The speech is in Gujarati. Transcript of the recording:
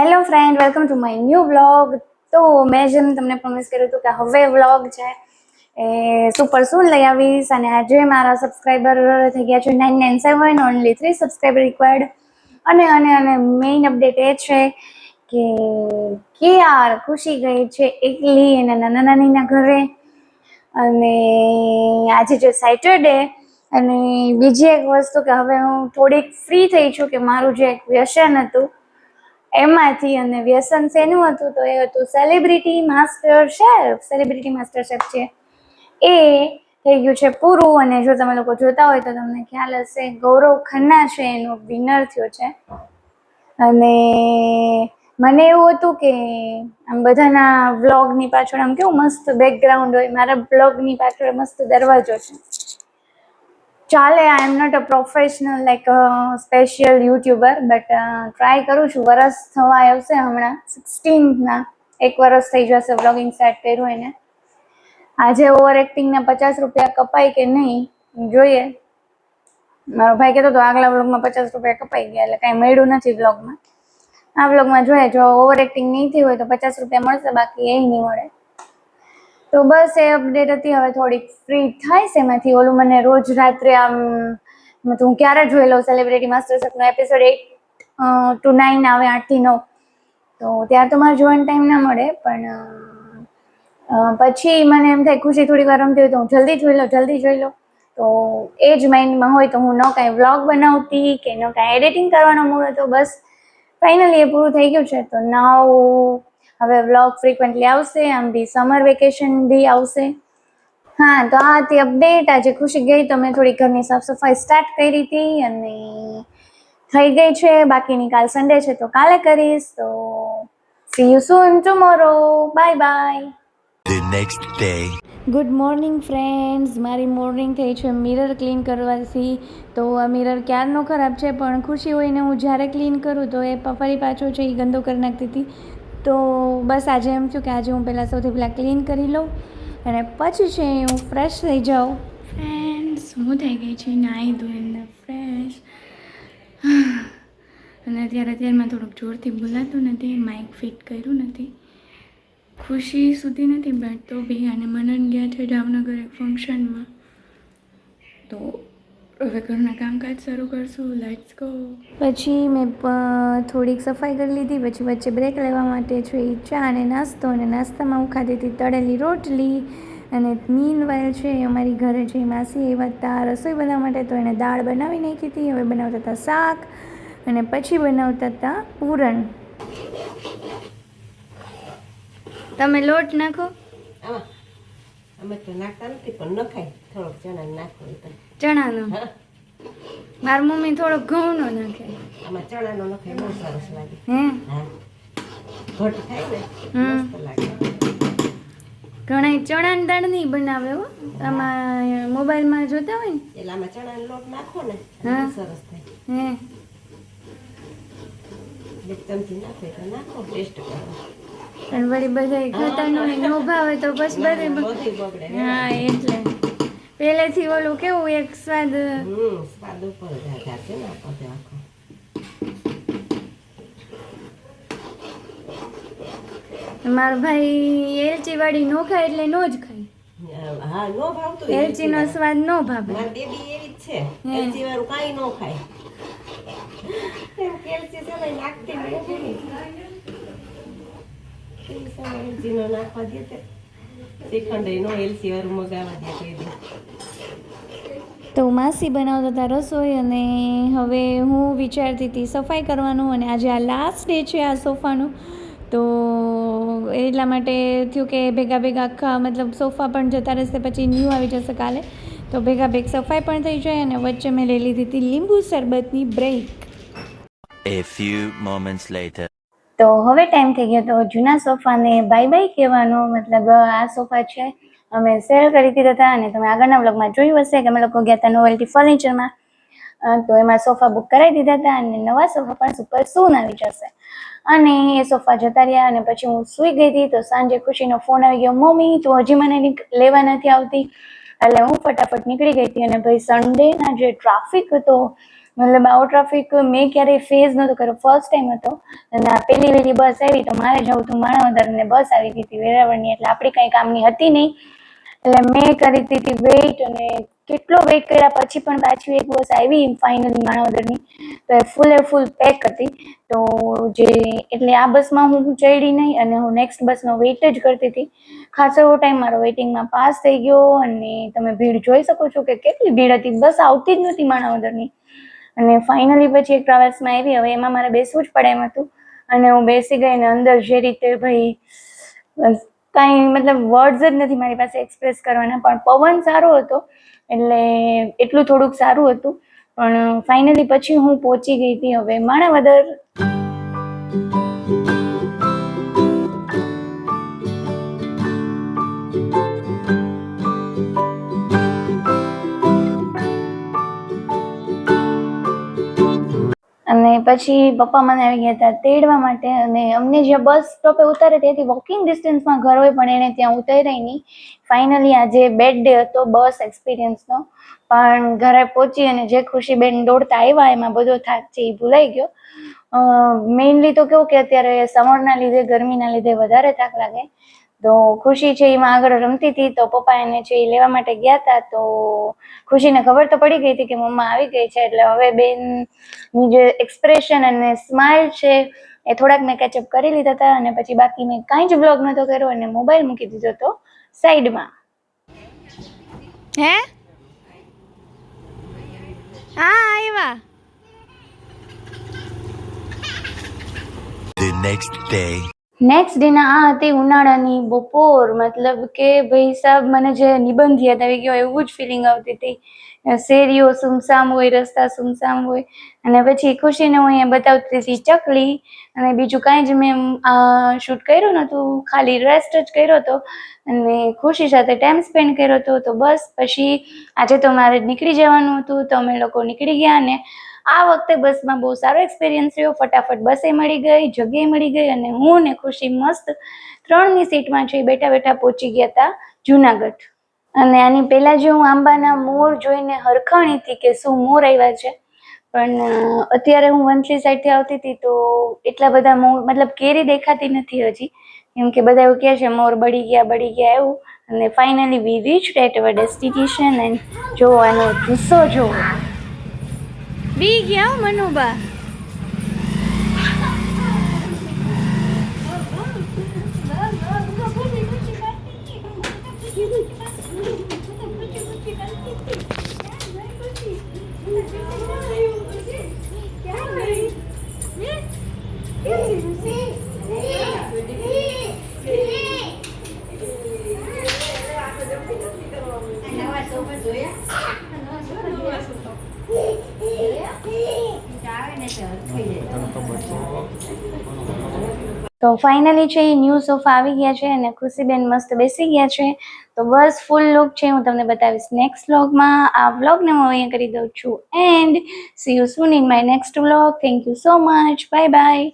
Hello friend welcome to my new vlog તો મેં જેમ તમને પ્રોમિસ કર્યું હતું કે હવે વ્લોગ છે. એ સુપર સૂન લઈ આવીશ અને આજે મારા સબસ્ક્રાઈબર થઈ ગયા છે nine nine seven only three subscriber required અને અને અને મેઇન અપડેટ એ છે કે કે યાર ખુશી ગઈ છે એકલી એના નાના નાનીના ઘરે. અને આજે જે સેટરડે અને બીજી એક વસ્તુ કે હવે હું થોડીક ફ્રી થઈ છું કે મારું જે એક વ્યસન હતું એમાંથી અને વ્યસન શેનું હતું તો એ હતું celebrity master chef celebrity master chef છે એ થઈ ગયું છે પૂરું અને જો તમે લોકો જોતા હોય તો તમને ખ્યાલ હશે, ગૌરવ ખન્ના છે એનો વિનર થયો છે. અને મને એવું હતું કે આમ બધાના વ્લોગની પાછળ આમ કેવું મસ્ત બેકગ્રાઉન્ડ હોય, મારા બ્લોગની પાછળ મસ્ત દરવાજો છે. ચાલે I am not a professional like special YouTuber but try કરું છું. વરસ થવા આવશે હમણાં. સિક્સટીનના એક વરસ થઈ જશે વ્લોગિંગ સ્ટાર્ટ કર્યું એને. આજે ઓવર એક્ટિંગના પચાસ રૂપિયા કપાય કે નહીં, જોઈએ. મારો ભાઈ કહેતો હતો, આગલા વ્લોગમાં પચાસ રૂપિયા કપાઈ ગયા, એટલે કાંઈ મળ્યું નથી વ્લોગમાં આ વ્લોગમાં જોઈએ, જો ઓવર એક્ટિંગ નહીં થઈ હોય તો પચાસ રૂપિયા મળશે, બાકી એ નહીં મળે. તો બસ એ અપડેટ હતી. હવે થોડીક ફ્રી થાય છે એમાંથી. ઓલું મને રોજ રાત્રે આમ હું ક્યારે જોઈ લઉં સેલિબ્રિટી માસ્ટર શેફનો એપિસોડ એટ ટુ નાઇન આવે આઠથી નવ. તો ત્યાર તો મારે જોવાનો ટાઈમ ના મળે, પણ પછી મને એમ થાય ખુશી થોડી વાર રમતી હોય તો હું જલ્દી જોઈ લઉં, જલ્દી જોઈ લઉં. તો એ જ માઇન્ડમાં હોય તો હું ન કાંઈ વ્લોગ બનાવતી કે ન કાંઈ એડિટિંગ કરવાનો મૂળ હતો બસ ફાઇનલી એ પૂરું થઈ ગયું છે. તો નાવ હવે વ્લોગ ફ્રિકવન્ટલી આવશે આમ બી સમર વેકેશન બી આવશે. હા તો આ હતી અપડેટ આજે ખુશી ગઈ તો મેં થોડી ઘરની સાફ સફાઈ સ્ટાર્ટ કરી હતી અને થઈ ગઈ છે. બાકીની કાલ સન્ડે છે તો કાલે કરીશ. તો see you soon tomorrow bye bye The next day. Good morning friends મારી મોર્નિંગ થઈ છે. મિરર ક્લીન કરવાથી તો આ મિરર ક્યારનો ખરાબ છે પણ ખુશી હોઈને હું જ્યારે ક્લીન કરું તો એ ફરી પાછો છે એ ગંદો કરી નાખતી હતી. તો બસ આજે એમ થયું કે આજે હું પહેલાં સૌથી પહેલાં ક્લીન કરી લઉં અને પછી છે હું ફ્રેશ થઈ જાઉં. ફ્રેન્ડ્સ હું થઈ ગઈ છે નાહી ધોઈને ફ્રેશ અને અત્યારે અત્યારમાં થોડુંક જોરથી બોલાતું નથી માઇક ફિટ કર્યું નથી. ખુશી સુધી નથી બટ તો બી, અને મનન ગયા છે જામનગર એક ફંક્શનમાં તો હવે ઘરના કામકાજ શરૂ કરશું. લેટ્સ ગો પછી મેં થોડીક સફાઈ કરી લીધી. પછી વચ્ચે બ્રેક લેવા માટે છે એ ચા અને નાસ્તો અને નાસ્તામાં હું ખાધી હતી તળેલી રોટલી અને મીન વાયલ છે એ અમારી ઘરે જે માસી એવા હતા રસોઈ બનાવવા માટે તો એણે દાળ બનાવી નાખી હતી. હવે બનાવતા હતા શાક અને પછી બનાવતા હતા પૂરણ. તમે લોટ નાખો? આમાં. અમે તો નાખતા નથી પણ નખાય. થોડોક ચણા નાખો ચણાનો? મારી મમ્મી થોડો ઘઉંનો નાખે. આમાં ચણાનો નાખે બહુ સરસ લાગે. હે? ઘટ થાય ને મસ્ત લાગે. ઘણા ચણાની દાળ નહીં બનાવે હો. આમાં મોબાઈલમાં જોતા હોય ને. એટલે આમાં ચણાનો લોટ નાખો ને. સરસ થાય. હે. એક ચમચી નાખે તો નાખો ટેસ્ટ કરો. પણ વળી બધા ખાતા હોય નો ભાવે તો બસ બધે હા. એટલે. પહેલેથી ઓલું કેવું એક સ્વાદ હમ સ્વાદ ઉપર છે ને આ બધે આખો. મારો ભાઈ એલચી વાળી નો ખાય એટલે નો જ ખાય. હા નો ભાવતું એલચી નો સ્વાદ નો ભાવે. મારી બેબી એવી જ છે. એલચી વાળું કાઈ નો ખાય. એમ કેલચી છે ને નાખતી નથી. એલચી નો નાખવા દે શ્રીખંડ વાળું મગાવવા તો માસી બનાવતા હતા રસોઈ અને હવે હું વિચારતી હતી સફાઈ કરવાનું અને આજે આ લાસ્ટ ડે છે આ સોફાનું. તો એટલા માટે થયું કે ભેગા ભેગા આખા મતલબ સોફા પણ જતા રહેશે પછી ન્યૂ આવી જશે કાલે. તો ભેગા ભેગ સફાઈ પણ થઈ જાય અને વચ્ચે મેં લઈ લીધી હતી લીંબુ શરબતની break A few moments later. તો હવે ટાઈમ થઈ ગયો. તો જૂના સોફાને બાય બાય કહેવાનો મતલબ, આ સોફા છે, અમે સેલ કરી દીધા હતા અને તમે આગળના બ્લોગમાં જોયું હશે કે અમે લોકો ગયા હતા નોવેલ્ટી ફર્નિચરમાં તો એમાં સોફા બુક કરાવી દીધા હતા અને નવા સોફા પણ સુપર સૂન આવી જશે. અને એ સોફા જતા રહ્યા અને પછી હું સૂઈ ગઈ હતી તો સાંજે ખુશીનો ફોન આવી ગયો, મમ્મી, તું હજી મને લેવા નથી આવતી. એટલે હું ફટાફટ નીકળી ગઈ હતી અને ભાઈ સન્ડેના જે ટ્રાફિક હતો મતલબ આવો ટ્રાફિક મેં ક્યારેય ફેસ નહોતો કર્યો. ફર્સ્ટ ટાઈમ હતો. અને આ પહેલી વહેલી બસ આવી તો મારે જવું હતું. માણાવદર ને બસ આવી હતી વેરાવળની. એટલે આપણી કંઈ કામની હતી નહીં. એટલે મેં કરી હતી વેઇટ અને કેટલો વેઇટ કર્યા પછી પણ પાછી એક બસ આવી ફાઇનલી માણાવદરની. તો એ ફૂલે ફૂલ પેક હતી. તો જે એટલે આ બસમાં હું ચડી નહીં અને હું નેક્સ્ટ બસનો વેઇટ જ કરતી હતી. ખાસો એવો ટાઈમ મારો વેઇટિંગમાં પાસ થઈ ગયો અને તમે ભીડ જોઈ શકો છો કે કેટલી ભીડ હતી. બસ આવતી જ નહોતી માણાવદરની. અને ફાઇનલી પછી એક ટ્રાવેલ્સમાં આવી. હવે એમાં મારે બેસવું જ પડે એમ હતું. અને હું બેસી ગઈ ને અંદર જે રીતે ભાઈ કાંઈ મતલબ વર્ડ્સ જ નથી મારી પાસે એક્સપ્રેસ કરવાના. પણ પવન સારો હતો. એટલે એટલું થોડુંક સારું હતું. પણ ફાઇનલી પછી હું પહોંચી ગઈ હતી. હવે માણાવદર પછી પપ્પા મને આવી ગયા હતા તેડવા માટે અને અમને જ્યાં બસ સ્ટોપે ઉતારે ત્યાંથી વોકિંગ ડિસ્ટન્સમાં ઘર હોય પણ એને ત્યાં ઉતાર્યા નહીં. ફાઇનલી આજે બેડ ડે હતો, બસ એક્સપિરિયન્સનો પણ ઘરે પહોંચી અને જે ખુશી બેન દોડતા આવ્યા, એમાં બધો થાક છે એ ભૂલાઈ ગયો. મેઇનલી તો કેવું કે અત્યારે સમરના લીધે, ગરમીના લીધે વધારે થાક લાગે. તો ખુશી છે એમાં આગળ રમતી હતી તો પપ્પા એને છે એ લેવા માટે ગયા હતા તો ખુશીને ખબર તો પડી ગઈ હતી કે મમ્મા આવી ગઈ છે એટલે હવે બેનની જે એક્સપ્રેશન અને સ્માઇલ છે એ થોડાક મેં કેચઅપ કરી લીધા હતા અને પછી બાકી મેં કાંઈ જ બ્લોગ નહોતો કર્યો અને મોબાઈલ મૂકી દીધો હતો સાઈડમાં હે? હા આવ્યા The next day. નેક્સ્ટ ડેના આ હતી ઉનાળાની બપોર, મતલબ કે ભાઈ સાહેબ મને જે નિબંધ યાદ આવી ગયો એવું જ ફિલિંગ આવતી હતી. શેરીઓ સુમસામ હોય, રસ્તા સુમસામ હોય. અને પછી ખુશીને હું અહીંયા બતાવતી હતી ચકલી અને બીજું કાંઈ જ મેં શૂટ કર્યું નહોતું. ખાલી રેસ્ટ જ કર્યો હતો. અને ખુશી સાથે ટાઈમ સ્પેન્ડ કર્યો હતો. તો બસ પછી આજે તો મારે નીકળી જવાનું હતું. તો અમે લોકો નીકળી ગયા અને આ વખતે બસમાં બહુ સારો એક્સપિરિયન્સ રહ્યો. ફટાફટ બસે મળી ગઈ, જગ્યાએ મળી ગઈ અને હું ને ખુશી મસ્ત ત્રણની સીટમાં છે બેઠા બેઠા પહોંચી ગયા હતા જુનાગઢ. અને આની પહેલા જે હું આંબાના મોર જોઈને હરખાણી હતી કે શું મોર આવ્યા છે, પણ અત્યારે હું વંથલી સાઈડથી આવતી હતી તો એટલા બધા મોર મતલબ કેરી દેખાતી નથી હજી. કેમ કે બધા એવું કહે છે, મોર બળી ગયા બળી ગયા, એવું. અને finally we reach at our destination and જોવાનો ગુસ્સો જોવો. બી ગયા મનુબા. તો ફાઇનલી છે એ ન્યૂ સોફા આવી ગયા છે અને ખુશીબેન મસ્ત બેસી ગયા છે, તો બસ ફૂલ લુક છે, હું તમને બતાવીશ નેક્સ્ટ વ્લોગમાં આ વ્લોગને હું અહીંયા કરી દઉં છું and see you soon in my next vlog thank you so much bye bye